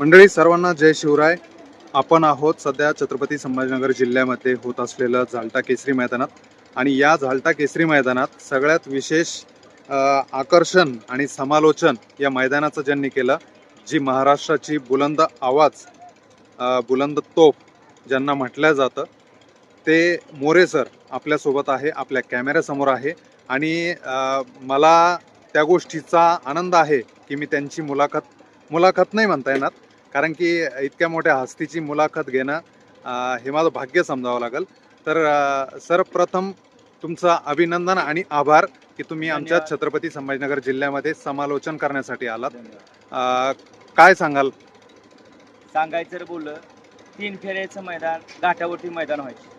मंडळी सर्वांना जय शिवराय. आपण आहोत सध्या छत्रपती संभाजीनगर जिल्ह्यामध्ये होत असलेलं झालटा केसरी मैदानात. आणि या झालटा केसरी मैदानात सगळ्यात विशेष आकर्षण आणि समालोचन या मैदानाचं ज्यांनी केलं जी महाराष्ट्राची बुलंद आवाज बुलंद तोफ ज्यांना म्हटलं जातं ते मोरे सर आपल्यासोबत आहे आपल्या कॅमेऱ्यासमोर आहे. आणि मला त्या गोष्टीचा आनंद आहे की मी त्यांची मुलाखत मुलाखत नाही म्हणता येणार कारण की इतक्या मोठ्या हस्तीची मुलाखत घेणं हे माझं भाग्य समजावं लागेल. तर अ, सर प्रथम तुमचं अभिनंदन आणि आभार की तुम्ही आमच्या. छत्रपती संभाजीनगर जिल्ह्यामध्ये समालोचन करण्यासाठी आलात. काय सांगाल? सांगायचं बोललं तीन फेऱ्याचं मैदान घाटावरती मैदान व्हायचे.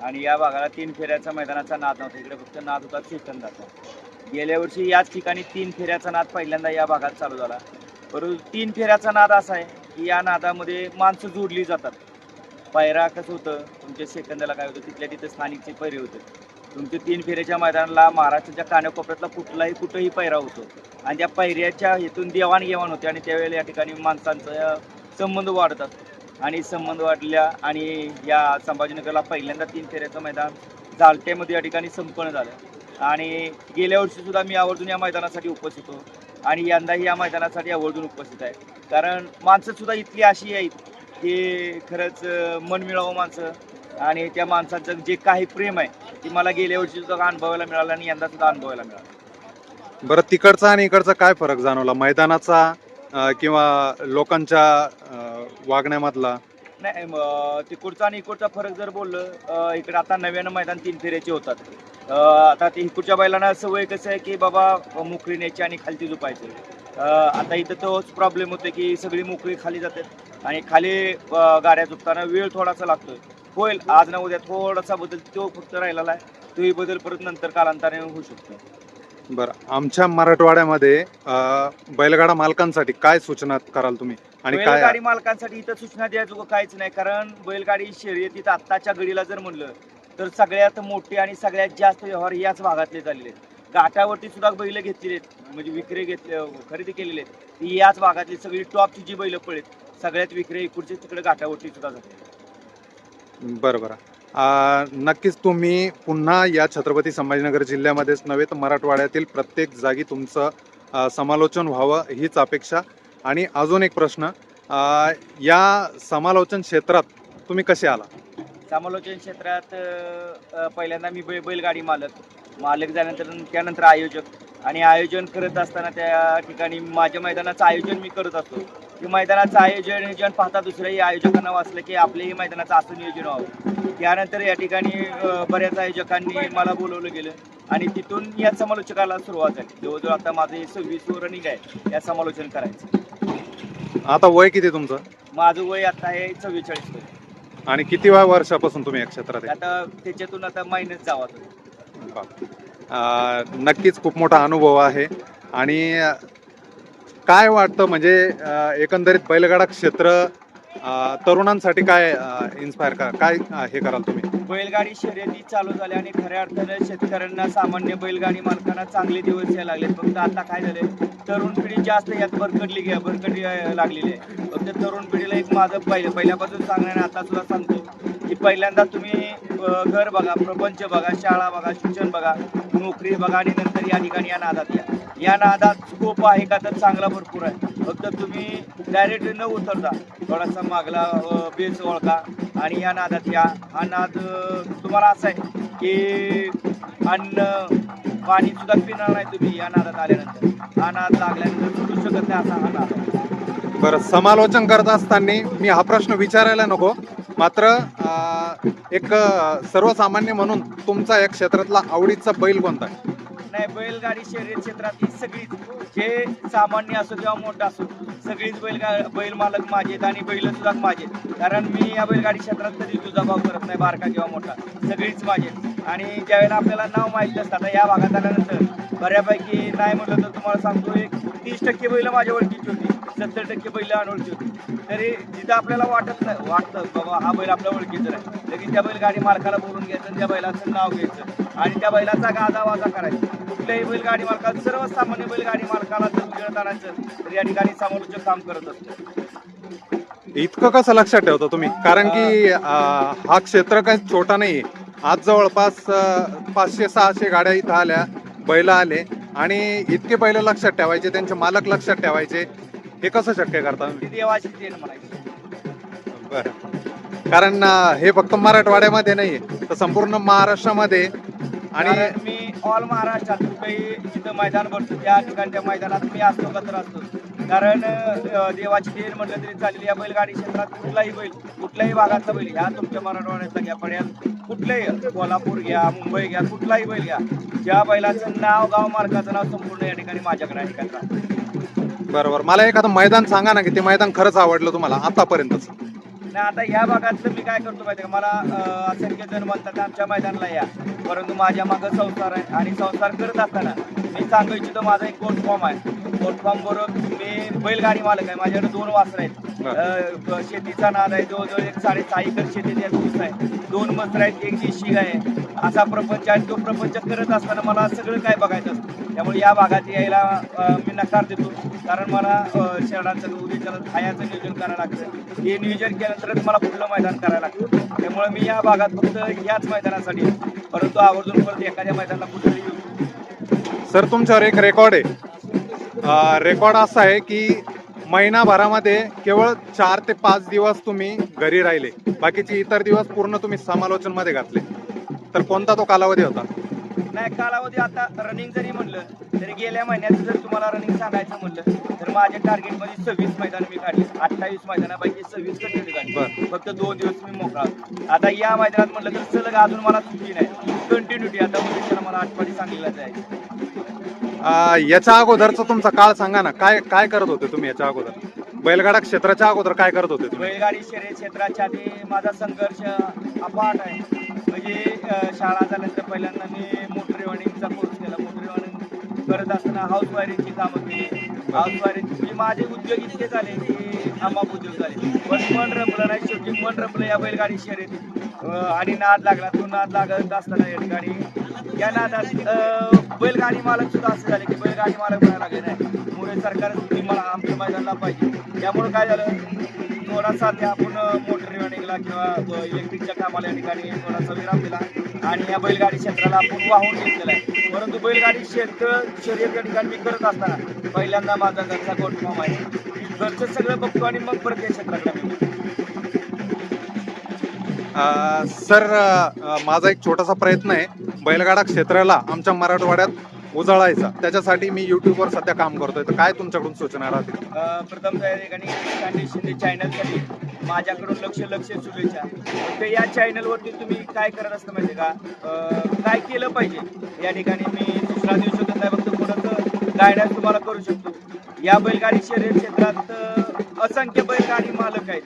आणि या भागाला तीन फेऱ्याचा मैदानाचा नाद नव्हता. इकडे फक्त नाद होता सेकंदाचा गेल्या वर्षी याच ठिकाणी तीन फेऱ्याचा नाद पहिल्यांदा या भागात चालू झाला. परंतु तीन फेऱ्याचा नाद असा आहे या नादामध्ये माणसं जोडली जातात. पायरा कसं होतं? तुमच्या सेकंदाला काय होतं? तिथल्या तिथे स्थानिकचे पैरे होते. तुमच्या तीन फेऱ्याच्या मैदानाला महाराष्ट्राच्या कानाकोपऱ्यातला कुठलाही कुठंही पैरा होतो. आणि त्या पैऱ्याच्या हेतून देवाणघेवाण होते आणि त्यावेळेला या ठिकाणी माणसांचा संबंध वाढतात. आणि संबंध वाढल्या आणि या संभाजीनगरला पहिल्यांदा तीन फेऱ्याचं मैदान जालट्यामध्ये या ठिकाणी संपन्न झालं. आणि गेल्या वर्षीसुद्धा मी आवर्जून या मैदानासाठी उपस्थित होतो. आणि यंदाही या मैदानासाठी आवर्जून उपस्थित आहे. कारण माणसं सुद्धा इतकी अशी आहेत की खरंच मन मिळावं माणसं. आणि त्या माणसाचं जे काही प्रेम आहे ते मला गेल्या वर्षी सुद्धा अनुभवायला मिळालं आणि यंदा सुद्धा अनुभवायला मिळालं. बरं तिकडचा आणि इकडचा काय फरक जाणवला? मैदानाचा किंवा लोकांच्या वागण्यामधला? नाही म- तिकडचा आणि इकडचा फरक जर बोललं इकडे आता नव्यानं मैदान तीन फेऱ्याचे होतात. आता ते इकडच्या बैलांना सवय कसं आहे की बाबा मोकळी न्यायची आणि खालती झोपायचं. आता इथं तोच प्रॉब्लेम होतो की सगळी मोकळी खाली जातात आणि खाली गाड्या झोपताना वेळ थोडासा लागतोय. होईल आज ना उद्या थोडासा बदल तो फक्त राहिलेला आहे. तोही बदल परत नंतर कालांतराने होऊ शकतो. बरं आमच्या मराठवाड्यामध्ये बैलगाडा मालकांसाठी काय सूचना कराल तुम्ही? आणि काय बैलगाडी मालकांसाठी इथं सूचना द्यायचं काहीच नाही कारण बैलगाडी शर्यतीत आत्ताच्या घडीला जर म्हणलं तर सगळ्यात मोठे आणि सगळ्यात जास्त व्यवहार याच भागातले झालेले आहेत. घाटावरती सुद्धा बैल घेतलेले आहेत म्हणजे विक्री घेतले खरेदी केलेले आहेत. ती याच भागातली सगळी टॉपची जी बैल पळेत सगळ्यात विक्री इकडचे तिकडे घाटावरती सुद्धा झाले बरं बरं अ, नक्कीच तुम्ही पुन्हा या छत्रपती संभाजीनगर जिल्ह्यामध्येच नव्हे तर मराठवाड्यातील प्रत्येक जागी तुमचं समालोचन व्हावं हीच अपेक्षा आणि अजून एक प्रश्न अ, या समालोचन क्षेत्रात तुम्ही कसे आला? समालोचन क्षेत्रात अ, पहिल्यांदा मी बैल बैलगाडी मालक. मालक झाल्यानंतर त्यानंतर आयोजक. आणि आयोजन करत असताना त्या ठिकाणी माझ्या मैदानाचं आयोजन मी करत असतो. की मैदानाचं आयोजन नियोजन पाहता दुसऱ्याही आयोजकांना वाचलं की आपल्याही मैदानाचं असं नियोजन व्हावं. त्यानंतर या ठिकाणी अ, बऱ्याच आयोजकांनी मला बोलवलं गेलं. आणि तिथून या समालोचकाला सुरुवात झाली. जवळजवळ आता माझे सव्वीस रनिंग आहे या समालोचन करायचं. आता वय किती तुमचं? माझं वय आता आहे चव्वेचाळीस वय आणि किती वय वर्षापासून तुम्ही या क्षेत्रात आहे? आता त्याच्यातून आता मायनस जावा तुम्ही अ, नक्कीच खूप मोठा अनुभव आहे. आणि अ, काय वाटतं म्हणजे अ, एकंदरीत बैलगाडा क्षेत्र अ, तरुणांसाठी काय इन्स्पायर काय अ, हे कराल तुम्ही? बैलगाडी शर्यती चालू झाल्या आणि खऱ्या अर्थानं शेतकऱ्यांना सामान्य बैलगाडी मालकांना चांगले दिवस यायला लागले फक्त आता काय झालंय तरुण पिढी जास्त यात भरकटली गे भरकटली लागलेली आहे. फक्त तरुण पिढीला एक माझं पहिलं पहिल्यापासून सांगणार आता सुद्धा सांगतो की पहिल्यांदा तुम्ही घर बघा प्रपंच बघा शाळा बघा शिक्षण बघा नोकरी बघा आणि नंतर या ठिकाणी या नादात या. या नादात स्कोप आहे का तर चांगला भरपूर आहे. फक्त तुम्ही डायरेक्ट न उतरता थोडासा मागला बेस ओळखा आणि या नादात या. हा नाद तुम्हाला असा आहे की अन्न पाणी सुद्धा पिणार नाही तुम्ही या नादात आल्यानंतर. हा नाद लागल्यानंतर सुटू शकत नाही असा हा नाद बरं समालोचन करत असताना मी हा प्रश्न विचारायला नको. मात्र एक सर्वसामान्य म्हणून तुमचा या क्षेत्रातला आवडीचा बैल कोणता आहे? नाही बैलगाडी शर्यत क्षेत्रातली सगळीच. जे सामान्य असो किंवा मोठा असो सगळीच बैलगा बैल मालक माझे आहेत आणि बैल सुद्धा माझे कारण मी या बैलगाडी क्षेत्रात कधी तुझा भाव करत नाही बारका किंवा मोठा. सगळीच माझे आणि ज्यावेळेला आपल्याला नाव माहीत नसतं आता या भागात आल्यानंतर बऱ्यापैकी नाही म्हटलं तर तुम्हाला सांगतो एक तीस टक्के बैल माझ्या ओळखीची होती सत्तर टक्के बैल अनोळखी होती. तरी जिथं आपल्याला वाटत नाही वाटतं बाबा हा बैल आपल्या ओळखीचा आहे. लगेच त्या बैलगाडी मालकाला बोलून घ्यायचं त्या बैलाचं नाव घ्यायचं आणि त्या बैलाचा गाजा वाजा करायचा. कुठल्याही बैलगाडी मालकाला सर्वसामान्य बैलगाडी मालकाला जर उजेड आणायचं तर या ठिकाणी समालोचक काम करत असतो. इतकं कसं लक्षात ठेवता तुम्ही? कारण की हा क्षेत्र काही छोटा नाहीये. आज जवळपास पाचशे सहाशे गाड्या इथं आल्या बैल आले. आणि इतके बैल लक्षात ठेवायचे त्यांचे मालक लक्षात ठेवायचे हे कसं शक्य करता ती देवाची देण म्हणायची बरं. कारण हे फक्त मराठवाड्यामध्ये नाहीये तर संपूर्ण महाराष्ट्रामध्ये आणि मी ऑल महाराष्ट्रात कुठेही जिथं मैदान भरतो त्या ठिकाणी त्या मैदानात मी असतो का तर असतो. कारण देवाची देण म्हटलं तरी चालली. या बैलगाडी क्षेत्रात कुठलाही बैल कुठल्याही भागातला बैल घ्या. तुमच्या मराठवाड्यातला घ्या पड्यात कुठलंही. कोल्हापूर घ्या मुंबई घ्या कुठलाही बैल घ्या. ज्या बैलाचं नाव गाव मार्गाचं नाव संपूर्ण या ठिकाणी माझ्याकडे आहे. ठिकाणचा बरोबर. मला एखादं मैदान सांगा ना की ते मैदान खरंच आवडलं तुम्हाला आतापर्यंतच? नाही आता ह्या भागातलं मी काय करतो माहिती का? मला असंख्य जण म्हणतात आमच्या मैदानाला या. परंतु माझ्या मागं संसार आहे आणि संसार करत असताना मी सांगू इच्छितो माझा एक कोट फॉर्म आहे. कोट फॉर्म बरोबर मी बैलगाडी मालक आहे. माझ्याकडे दोन वासर आहेत. शेतीचा नाद आहे जवळजवळ एक साडेसहा एकर शेती त्यात ऊस आहे. दोन मस्तर आहेत एक देशी गाय आहे. असा प्रपंच आहे तो प्रपंच करत असताना मला सगळं काय बघायचं असतं. त्यामुळे या भागात यायला मी नकार देतो. कारण मला अं, शहराचं उद्याच्या खायाचं नियोजन करायला लागतं हे नियोजन केल्यानंतरच मला पुढलं मैदान करायला लागतं त्यामुळे मी या भागात फक्त याच मैदानासाठी परंतु आवर्जून परत एखाद्या मैदानाला कुठेतरी येऊ सर तुमच्यावर एक रेकॉर्ड आहे. रेकॉर्ड असा आहे की महिनाभरामध्ये केवळ चार ते पाच दिवस तुम्ही घरी राहिले. बाकीचे इतर दिवस पूर्ण तुम्ही समालोचनमध्ये घातले. तर कोणता तो कालावधी होता? नाही कालावधी आता रनिंग जरी म्हणलं तरी गेल्या महिन्यात जर तुम्हाला रनिंग सांगायचं म्हणलं तर माझ्या टार्गेटमध्ये सव्वीस मैदान मी काढली. अठ्ठावीस मैदानापैकी सव्वीस कंटिन्यू काढली. फक्त दोन दिवस मी मोकळा. आता या मैदानात म्हटलं तर सलग अजून मला सुट्टी नाही. कंटिन्युटी आता उद्याच्याला मला आठवडी जायचं. अं, याच्या अगोदरचा तुमचा काळ सांगा ना. काय काय करत होते तुम्ही याच्या अगोदर? बैलगाडा क्षेत्राच्या अगोदर काय करत होते तुम्ही? बैलगाडी शर्यत क्षेत्राच्या आधी माझा संघर्ष अफाट आहे. म्हणजे अं, शाळा झाल्यानंतर पहिल्यांदा मी मोटर रनिंगचा कोर्स केला. मोटर रनिंग करत असताना हाऊस वायरिंगची कामं केली. हाऊस वायरिंग म्हणजे माझे उद्योग इतके झाले की आमाप उद्योग झाले. पण मन रमलं नाही. शेवटी मन रमलं या बैलगाडी शर्यतीत. अं, आणि नाद लागला. तो नाद लागत असताना येत गाडी या नादात बैलगाडी मालक सुद्धा असं झाले की बैलगाडी मालक म्हणायला लागले नाही. मुळे सरकार मला आमच्या मैदानाला पाहिजे. त्यामुळे काय झालं? थोडासा त्या आपण मोटर रनिंगला किंवा इलेक्ट्रिकच्या कामाला या ठिकाणी थोडासा विराम दिला आणि या बैलगाडी क्षेत्राला आपण वाहून घेतलेला आहे. परंतु बैलगाडी क्षेत्र शर्यत या ठिकाणी मी करत असताना पहिल्यांदा माझा घरचा गोटफॉर्म आहे. घरचं सगळं बघतो आणि मग परत या क्षेत्राकडे मी सर माझा एक छोटासा प्रयत्न आहे. बैलगाडा क्षेत्राला आमच्या मराठवाड्यात उजळायचा. त्याच्यासाठी मी युट्यूबवर सध्या काम करतोय. तर काय तुमच्याकडून सूचना राहतील? प्रथम त्या ठिकाणी शिंदे चॅनलसाठी माझ्याकडून लक्ष लक्ष शुभेच्छा. तर या चॅनलवरती तुम्ही काय करत असतं माहिती का? अं, काय केलं पाहिजे? या ठिकाणी मी दुसरा देऊ शकत नाही फक्त थोडंसं गायडन्स तुम्हाला करू शकतो. या बैलगाडी शर्यत क्षेत्रात अं, असंख्य बैलगाडी मालक आहेत.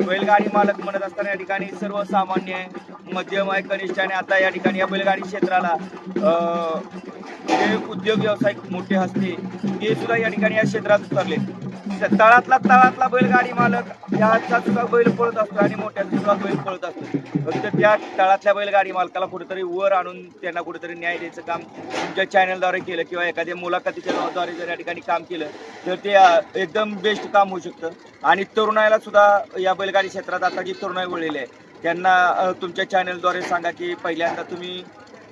बैलगाडी मालक म्हणत असताना या ठिकाणी सर्वसामान्य आहे मध्यम आहे कनिष्ठ आणि आता या ठिकाणी या बैलगाडी क्षेत्राला उद्योग व्यावसायिक मोठे असते ते सुद्धा या ठिकाणी या क्षेत्रात उतरले तळातला तळातला बैलगाडी मालक ह्याचा सुद्धा बैल पळत असतो आणि मोठ्या सुद्धा बैल पळत असतो. फक्त त्या तळातल्या बैलगाडी मालकाला कुठेतरी वर आणून त्यांना कुठेतरी न्याय द्यायचं काम तुमच्या चॅनलद्वारे केलं किंवा एखाद्या मुलाखतीच्या द्वारे जर या ठिकाणी काम केलं तर ते एकदम बेस्ट काम होऊ शकतं. आणि तरुणाईला सुद्धा या बैलगाडी क्षेत्रात आता जी तरुणाई वळलेली आहे त्यांना तुमच्या चॅनलद्वारे सांगा की पहिल्यांदा तुम्ही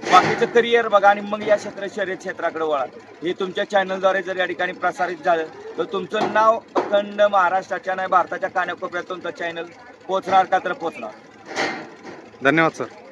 बाकीचं करिअर बघा आणि मग या क्षेत्र शर्यत क्षेत्राकडे वळा. हे तुमच्या चॅनलद्वारे जर या ठिकाणी प्रसारित झालं तर तुमचं नाव अखंड महाराष्ट्राच्या नाही भारताच्या कानाकोपऱ्यात तुमचं चॅनल पोचणार का तर पोचणार? धन्यवाद सर